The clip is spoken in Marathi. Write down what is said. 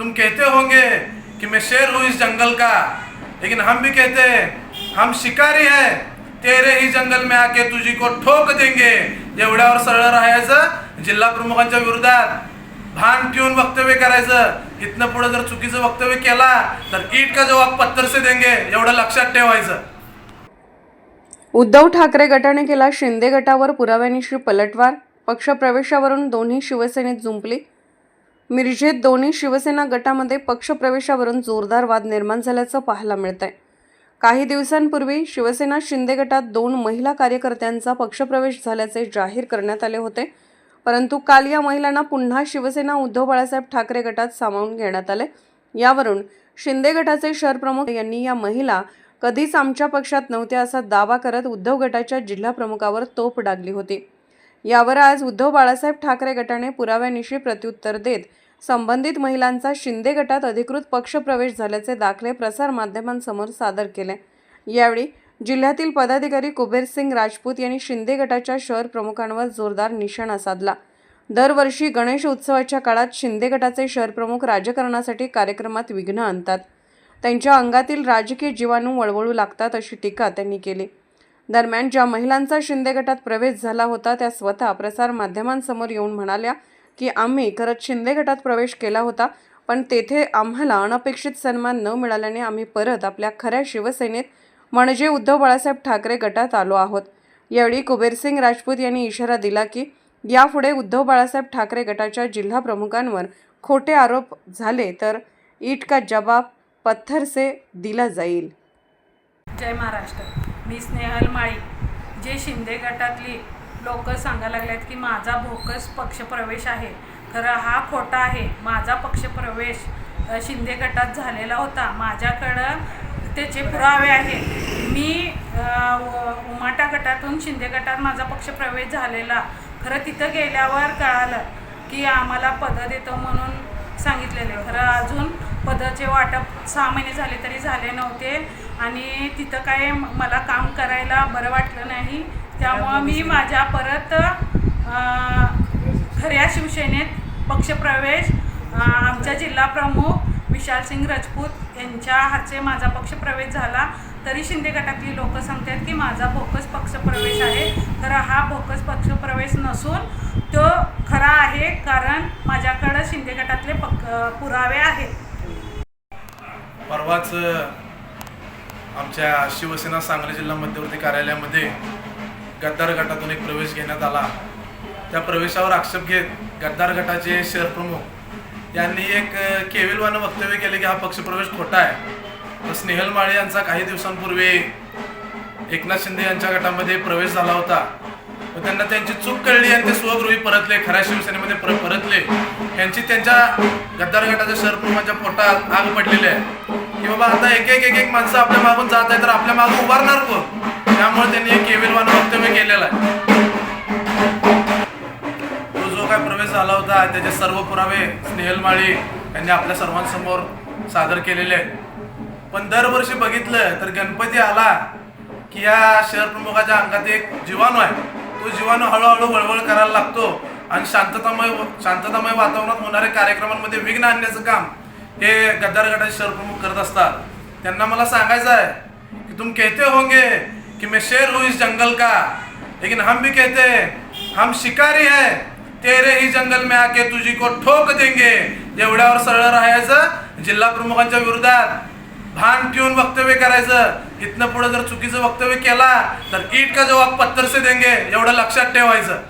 तुम कहते होंगे कि मैं शेर हूँ इस जंगल का। लेकिन हम भी कहते हैं हम शिकारी है तेरे ही जंगल में आके तुझी को ठोक देंगे। एवढ्यावर सरळ राहायचं जिल्हा प्रमुखांच्या विरोधात भान ठेवून वक्तव्य करायचं. इथनं पुढे जर चुकीचं वक्तव्य केला तर ईट का जवाब पत्थर से देंगे एवढं लक्षात ठेवायचं. उद्धव ठाकरे गटाने केला शिंदे गटावर पुराव्यानिशी पलटवार पक्षप्रवेशावरून दोन्ही शिवसेनेत जुंपली. मिरजेत दोन्ही शिवसेना गटामध्ये पक्षप्रवेशावरून जोरदार वाद निर्माण झाल्याचं पाहायला मिळत आहे काही दिवसांपूर्वी शिवसेना शिंदे गटात दोन महिला कार्यकर्त्यांचा पक्षप्रवेश झाल्याचे जाहीर करण्यात आले होते. परंतु काल या महिलांना पुन्हा शिवसेना उद्धव बाळासाहेब ठाकरे गटात सामावून घेण्यात आले. यावरून शिंदे गटाचे शहर प्रमुख यांनी या महिला कधीच आमच्या पक्षात नव्हत्या असा दावा करत उद्धव गटाच्या जिल्हा प्रमुखावर तोफ डागली होती. यावर आज उद्धव बाळासाहेब ठाकरे गटाने पुराव्यानिशी प्रत्युत्तर देत संबंधित महिलांचा शिंदे गटात अधिकृत पक्षप्रवेश झाल्याचे दाखले प्रसारमाध्यमांसमोर सादर केले. यावेळी जिल्ह्यातील पदाधिकारी कुबेर सिंग राजपूत यांनी शिंदे गटाच्या शहर प्रमुखांवर जोरदार निशाणा साधला. दरवर्षी गणेश उत्सवाच्या काळात शिंदे गटाचे शहर प्रमुख राजकारणासाठी कार्यक्रमात विघ्न आणतात. त्यांच्या अंगातील राजकीय जीवाणू वळवळू लागतात अशी टीका त्यांनी केली. दरम्यान ज्या महिलांचा शिंदे गटात प्रवेश झाला होता त्या स्वतः प्रसार माध्यमांसमोर येऊन म्हणाल्या की आम्ही खरंच शिंदे गटात प्रवेश केला होता पण तेथे आम्हाला अनपेक्षित सन्मान न मिळाल्याने आम्ही परत आपल्या खऱ्या शिवसेनेत म्हणजे उद्धव बाळासाहेब ठाकरे गटात आलो आहोत. यावेळी कुबेरसिंग राजपूत यांनी इशारा दिला की यापुढे उद्धव बाळासाहेब ठाकरे गटाच्या जिल्हा प्रमुखांवर खोटे आरोप झाले तर ईट का जबाब पत्थर से दिला जाईल. जय महाराष्ट्र. मी स्नेहल माळी जे शिंदे गटातली लोक सांगायला लागल्यात की माझा भोकस पक्षप्रवेश आहे. खरं हा खोटा आहे. माझा पक्षप्रवेश शिंदे गटात झालेला होता. माझ्याकडं त्याचे पुरावे आहेत. मी उमाटा गटातून शिंदे गटात माझा पक्षप्रवेश झालेला. खरं तिथं गेल्यावर कळालं की आम्हाला पदं देतो म्हणून सांगितलेले खरं अजून पदाचे वाटप सहा महिने झाले तरी झाले नव्हते. आणि तिथं काय मला काम करायला बरं वाटलं नाही. त्यामुळं मी माझ्या परत खऱ्या शिवसेनेत पक्षप्रवेश आमच्या जिल्हा प्रमुख विशाल सिंग राजपूत यांच्या हातचे माझा पक्षप्रवेश झाला. तरी शिंदे गटातली लोक सांगतात की माझा बोकस पक्षप्रवेश आहे. तर हा बोकस पक्षप्रवेश नसून तो खरा आहे कारण माझ्याकडं शिंदे गटातले पक पुरावे आहेत. परवाच आमच्या शिवसेना सांगली जिल्हा मध्यवर्ती कार्यालयामध्ये गद्दार गटातून एक प्रवेश घेण्यात आला. त्या प्रवेशावर आक्षेप घेत गद्दार गटाचे शहर प्रमुख यांनी एक केविलवानं वक्तव्य केले की हा पक्षप्रवेश खोटा आहे. तर स्नेहल माळे यांचा काही दिवसांपूर्वी एकनाथ शिंदे यांच्या गटामध्ये प्रवेश झाला होता. पण त्यांना त्यांची चूक कळली आणि ते स्वगृही परतले खऱ्या शिवसेनेमध्ये पर परतले. यांची त्यांच्या गद्दार गटाच्या शहरप्रमुखांच्या पोटात आग पडलेली आहे. की बाबा आता एक एक एक एक माणसं आपल्या मागून जात आहे तर आपल्या मागून उभारणार कोण? त्यामुळे त्यांनी एक केविलवानं वक्तव्य आहे त्याचे सर्व पुरावे स्नेहल माळी यांनी आपल्या सर्वांसमोर सादर केलेले आहेत. पण दरवर्षी बघितलं तर गणपती आला की या शहर प्रमुखाच्या अंगात एक जीवाणू आहे. तो जीवाणू हळूहळू वळवळ करायला लागतो आणि शांततामय शांततामय वातावरणात होणाऱ्या कार्यक्रमांमध्ये विघ्न आणण्याचं काम हे गद्दार गटाचे शहर प्रमुख करत असतात. त्यांना मला सांगायचं आहे की तुम कहते होंगे कि मैं शेर हूँ इस जंगल का. लेकिन हम भी कहते हैं हम शिकारी है. तेरे ही जंगल में आके तुझी को ठोक देंगे। एवढ्यावर सरळ राहायचं जिल्हा प्रमुखांच्या विरोधात भान ठेवून वक्तव्य करायचं. इथनं पुढे जर चुकीचं वक्तव्य केला तर ईट का जवाब पत्थर से देंगे एवढं लक्षात ठेवायचं.